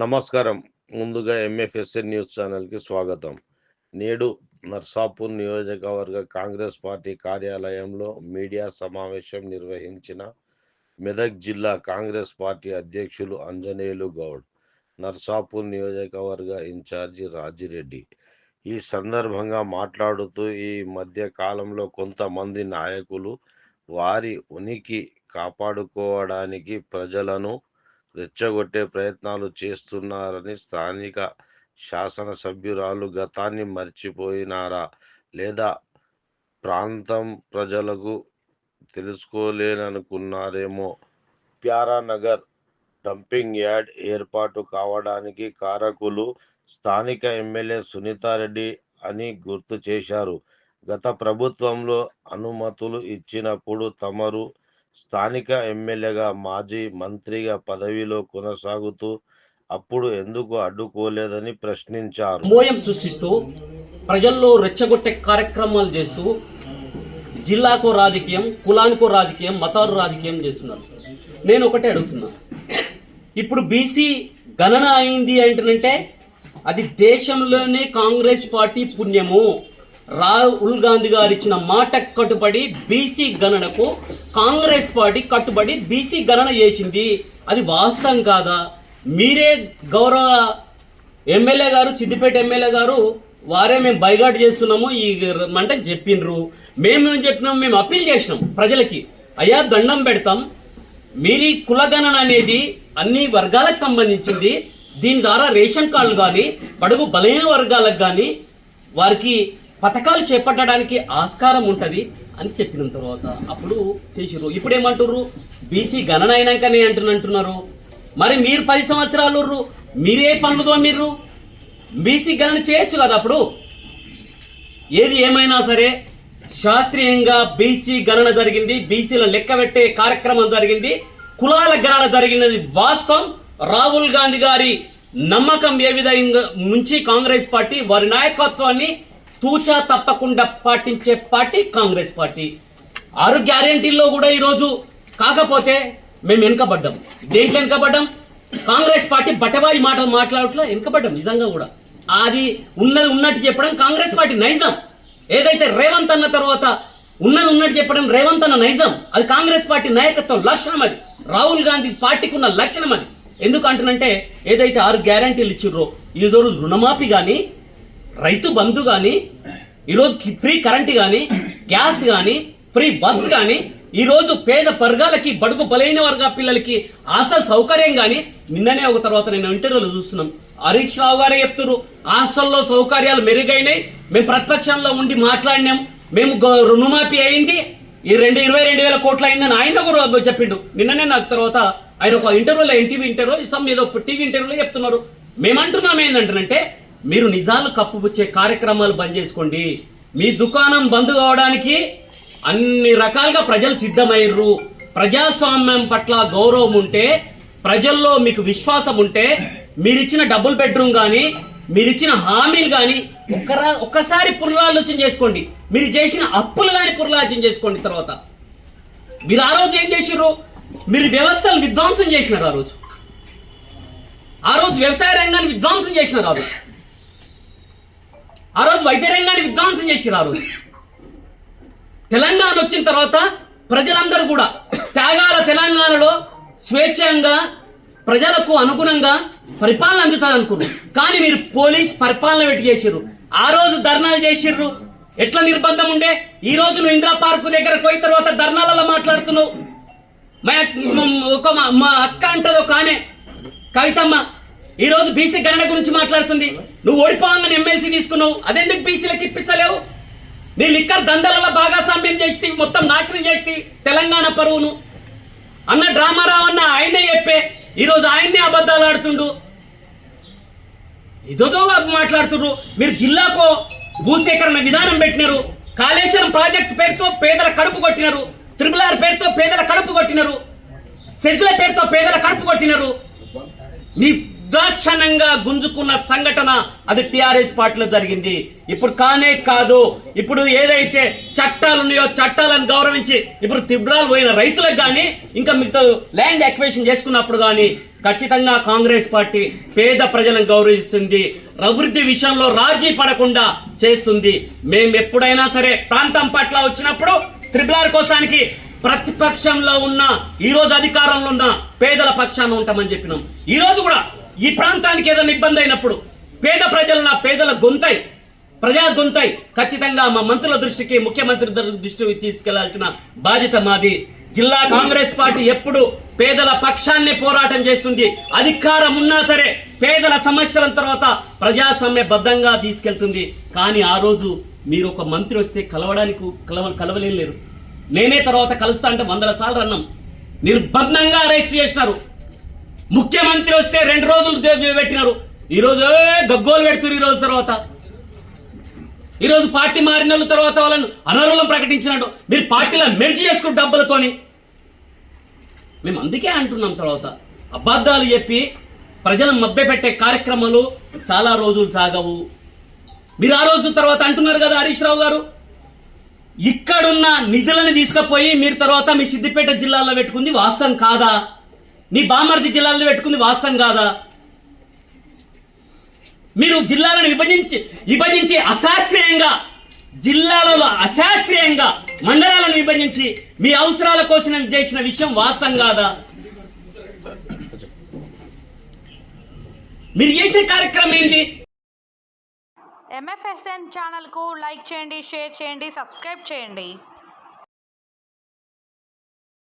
నమస్కారం. ముందుగా ఎంఎఫ్ఎస్ఎన్ న్యూస్ ఛానల్కి స్వాగతం. నేడు నర్సాపూర్ నియోజకవర్గ కాంగ్రెస్ పార్టీ కార్యాలయంలో మీడియా సమావేశం నిర్వహించిన మెదక్ జిల్లా కాంగ్రెస్ పార్టీ అధ్యక్షులు అంజనేయులు గౌడ్ నర్సాపూర్ నియోజకవర్గ ఇన్ఛార్జి రాజిరెడ్డి. ఈ సందర్భంగా మాట్లాడుతూ ఈ మధ్య కాలంలో కొంతమంది నాయకులు వారి ఉనికి కాపాడుకోవడానికి ప్రజలను రెచ్చగొట్టే ప్రయత్నాలు చేస్తున్నారని స్థానిక శాసనసభ్యురాలు గతాన్ని మర్చిపోయినారా? లేదా ప్రాంతం ప్రజలకు తెలుసుకోలేననుకున్నారేమో? ప్యారానగర్ డంపింగ్ యార్డ్ ఏర్పాటు కావడానికి కారకులు స్థానిక ఎమ్మెల్యే సునీతారెడ్డి అని గుర్తు చేశారు. గత ప్రభుత్వంలో అనుమతులు ఇచ్చినప్పుడు తమరు స్థానిక ఎమ్మెల్యేగా మాజీ మంత్రిగా పదవిలో కొనసాగుతూ అప్పుడు ఎందుకు అడ్డుకోలేదని ప్రశ్నించారు. మోయం సృష్టిస్తూ ప్రజల్లో రెచ్చగొట్టే కార్యక్రమాలు చేస్తూ జిల్లాకో రాజకీయం కులానికో రాజకీయం మతాలు రాజకీయం చేస్తున్నారు. నేను ఒకటే అడుగుతున్నా. ఇప్పుడు బీసీ గణన అయింది ఏంటంటే అది దేశంలోనే కాంగ్రెస్ పార్టీ పుణ్యము. రాహుల్ గాంధీ గారు ఇచ్చిన మాట కట్టుబడి బీసీ గణనకు కాంగ్రెస్ పార్టీ కట్టుబడి బీసీ గణన చేసింది. అది వాస్తవం కాదా? మీరే గౌరవ ఎమ్మెల్యే గారు సిద్దిపేట ఎమ్మెల్యే గారు వారే మేము బైగాట్ చేస్తున్నాము ఈ అంటే చెప్పిండ్రు మేమేం చెప్పినాం? మేము అప్పీల్ చేసినాం ప్రజలకి. అయ్యా దండం పెడతాం. మీరు కులగణన అనేది అన్ని వర్గాలకు సంబంధించింది. దీని ద్వారా రేషన్ కార్డులు కానీ బడుగు బలహీన వర్గాలకు కానీ వారికి పథకాలు చేపట్టడానికి ఆస్కారం ఉంటుంది అని చెప్పిన తర్వాత అప్పుడు చేసిర్రు. ఇప్పుడు ఏమంటుర్రు బీసీ గణన అయినాకనే అంటున్నారు మరి మీరు పది సంవత్సరాలు మీరే పనులుదో మీరు బీసీ గణన చేయొచ్చు కదా అప్పుడు? ఏది ఏమైనా సరే శాస్త్రీయంగా బీసీ గణన జరిగింది. బీసీల లెక్క పెట్టే కార్యక్రమం జరిగింది. కులాల గణన జరిగినది వాస్తవం. రాహుల్ గాంధీ గారి నమ్మకం ఏ విధంగా ముంచి కాంగ్రెస్ పార్టీ వారి నాయకత్వాన్ని తూచా తప్పకుండా పాటించే పార్టీ కాంగ్రెస్ పార్టీ. ఆరు గ్యారెంటీల్లో కూడా ఈరోజు కాకపోతే మేము వెనుకబడ్డాం. దేంట్లో వెనుకబడ్డాం? కాంగ్రెస్ పార్టీ బట్టబాయి మాటలు మాట్లాడట్లో వెనుకబడ్డాం నిజంగా కూడా. అది ఉన్నది ఉన్నట్టు చెప్పడం కాంగ్రెస్ పార్టీ నైజం. ఏదైతే రేవంత్ అన్న తర్వాత ఉన్నది ఉన్నట్టు చెప్పడం రేవంత్ అన్న నైజం. అది కాంగ్రెస్ పార్టీ నాయకత్వం లక్షణం అది. రాహుల్ గాంధీ పార్టీకి ఉన్న లక్షణం అది. ఎందుకు అంటున్నంటే ఏదైతే ఆరు గ్యారంటీలు ఇచ్చిర్రో ఈరోజు రుణమాఫీ కానీ రైతు బంధు కానీ ఈరోజు ఫ్రీ కరెంట్ కానీ గ్యాస్ కానీ ఫ్రీ బస్ కానీ ఈరోజు పేద వర్గాలకి బడుగు బలైన వర్గ పిల్లలకి అసలు సౌకర్యం కానీ నిన్ననే ఒక తర్వాత నేను ఇంటర్వ్యూలో చూస్తున్నాం. హరీష్ రావు గారే చెప్తున్నారు హాస్టల్లో సౌకర్యాలు మెరుగైనాయి మేము ప్రతిపక్షంలో ఉండి మాట్లాడినాం మేము రుణమాఫీ అయింది ఈ రెండు ఇరవై రెండు వేల కోట్లు అయిందని ఆయన కూడా చెప్పిండు. నిన్ననే నాకు తర్వాత ఆయన ఒక ఇంటర్వ్యూలో ఎన్టీవీ ఇంటర్వ్యూ సమ్ ఏదో టీవీ ఇంటర్వ్యూలో చెప్తున్నారు. మేమంటున్నాం ఏంటంటే మీరు నిజాలు కప్పుపుచ్చే కార్యక్రమాలు బంద్ చేసుకోండి. మీ దుకాణం బంద్ కావడానికి అన్ని రకాలుగా ప్రజలు సిద్ధమయ్యారు ప్రజాస్వామ్యం పట్ల గౌరవం ఉంటే ప్రజల్లో మీకు విశ్వాసం ఉంటే మీరిచ్చిన డబుల్ బెడ్రూమ్ కానీ మీరిచ్చిన హామీలు కానీ ఒక్కరా ఒక్కసారి పునరాలోచన చేసుకోండి. మీరు చేసిన అప్పులు కానీ పునరాలోచన చేసుకోండి తర్వాత. మీరు ఆ రోజు ఏం చేసిర్రు? మీరు వ్యవస్థలు విధ్వంసం చేసినారు ఆ రోజు. ఆ రోజు వ్యవసాయ రంగాన్ని విధ్వంసం చేసినారు ఆ రోజు. ఆ రోజు వైద్య రంగాన్ని విధ్వంసం చేసిరు ఆ రోజు. తెలంగాణ వచ్చిన తర్వాత ప్రజలందరూ కూడా త్యాగాల తెలంగాణలో స్వేచ్ఛంగా ప్రజలకు అనుగుణంగా పరిపాలన అందుతారనుకున్నారు కానీ మీరు పోలీస్ పరిపాలన పెట్టి చేసిర్రు. ఆ రోజు ధర్నాలు చేసిర్రు. ఎట్లా నిర్బంధం ఉండే? ఈ రోజు నువ్వు ఇందిరా పార్కు దగ్గర పోయిన తర్వాత ధర్నాలలో మాట్లాడుతున్నావు. మా ఒక మా- మా అక్క అంటది ఒక ఆమె కవితమ్మ ఈ రోజు బీసీ గణన గురించి మాట్లాడుతుంది. నువ్వు ఓడిపోవాలని ఎమ్మెల్సీ తీసుకున్నావు. అదెందుకు బీసీలకు ఇప్పించలేవు? నీ లిక్కర్ దందలలో భాగస్వామ్యం చేసి మొత్తం నాశనం చేసి తెలంగాణ పరువును. అన్న డ్రామారావు అన్న ఆయనే చెప్పే ఈరోజు ఆయన్నే అబద్ధాలు ఆడుతుండు. ఇదోదో మాట్లాడుతున్నారు మీరు జిల్లాకు భూసేకరణ విధానం పెట్టినారు. కాళేశ్వరం ప్రాజెక్ట్ పేరుతో పేదల కడుపు కొట్టినారు. త్రిపుల్ ఆర్ పేరుతో పేదల కడుపు కొట్టినారు. సెజ్ల పేరుతో పేదల కడుపు కొట్టినారు. నిర్దాక్షణంగా గుంజుకున్న సంఘటన అది టిఆర్ఎస్ పార్టీలో జరిగింది. ఇప్పుడు కానే కాదు ఇప్పుడు ఏదైతే చట్టాలు ఉన్నాయో చట్టాలను గౌరవించి ఇప్పుడు తిబ్రాలు పోయిన రైతులకు కానీ ఇంకా మిగతా ల్యాండ్ ఎక్వేషన్ చేసుకున్నప్పుడు కానీ ఖచ్చితంగా కాంగ్రెస్ పార్టీ పేద ప్రజలను గౌరవిస్తుంది అభివృద్ధి విషయంలో రాజీ పడకుండా చేస్తుంది. మేము ఎప్పుడైనా సరే ప్రాంతం పట్ల వచ్చినప్పుడు త్రిబులార్ కోసానికి ప్రతిపక్షంలో ఉన్న ఈ రోజు అధికారంలో ఉన్న పేదల పక్షాన ఉంటామని చెప్పినాం. ఈ రోజు కూడా ఈ ప్రాంతానికి ఏదైనా ఇబ్బంది అయినప్పుడు పేద ప్రజల పేదల గొంతై ప్రజా గొంతై ఖచ్చితంగా మా మంత్రుల దృష్టికి ముఖ్యమంత్రి దృష్టికి తీసుకెళ్ళాల్సిన బాధ్యత మాది. జిల్లా కాంగ్రెస్ పార్టీ ఎప్పుడు పేదల పక్షాన్ని పోరాటం చేస్తుంది. అధికారం ఉన్నా సరే పేదల సమస్యల తర్వాత ప్రజాస్వామ్య బద్ధంగా తీసుకెళ్తుంది. కానీ ఆ రోజు మీరు ఒక మంత్రి వస్తే కలవడానికి కలవ కలవలేరు నేనే తర్వాత కలుస్తా అంటే వందల సార్లు అన్నాం. నిర్బంధంగా అరెస్ట్ చేసినారు. ముఖ్యమంత్రి వస్తే రెండు రోజులు పెట్టినారు. ఈరోజు గగ్గోలు పెడుతున్నారు ఈ రోజు తర్వాత. ఈరోజు పార్టీ మారిన వాళ్ళ తర్వాత వాళ్ళని అనర్హులం ప్రకటించినట్టు మీరు పార్టీలో మెర్జీ చేసుకున్న డబ్బులతోని. మేము అందుకే అంటున్నాం తర్వాత. అబద్ధాలు చెప్పి ప్రజలను మభ్యపెట్టే కార్యక్రమాలు చాలా రోజులు సాగవు. మీరు ఆ రోజు తర్వాత అంటున్నారు కదా హరీష్ రావు గారు? ఇక్కడున్న నిధులను తీసుకుపోయి మీరు తర్వాత మీ సిద్దిపేట జిల్లాలో పెట్టుకుంది వాస్తవం కాదా? మీ బామర్ది జిల్లాలో పెట్టుకుంది వాస్తవం కాదా? మీరు జిల్లాలను విభజించి విభజించి అశాస్త్రీయంగా జిల్లాలలో అశాస్త్రీయంగా మండలాలను విభజించి మీ అవసరాల కోసం చేసిన విషయం వాస్తవం కాదా? మీరు చేసే కార్యక్రమం ఏంటి? ఎంఎఫ్ఎస్ఎన్ ఛానల్కు లైక్ చేయండి షేర్ చేయండి సబ్స్క్రైబ్ చేయండి.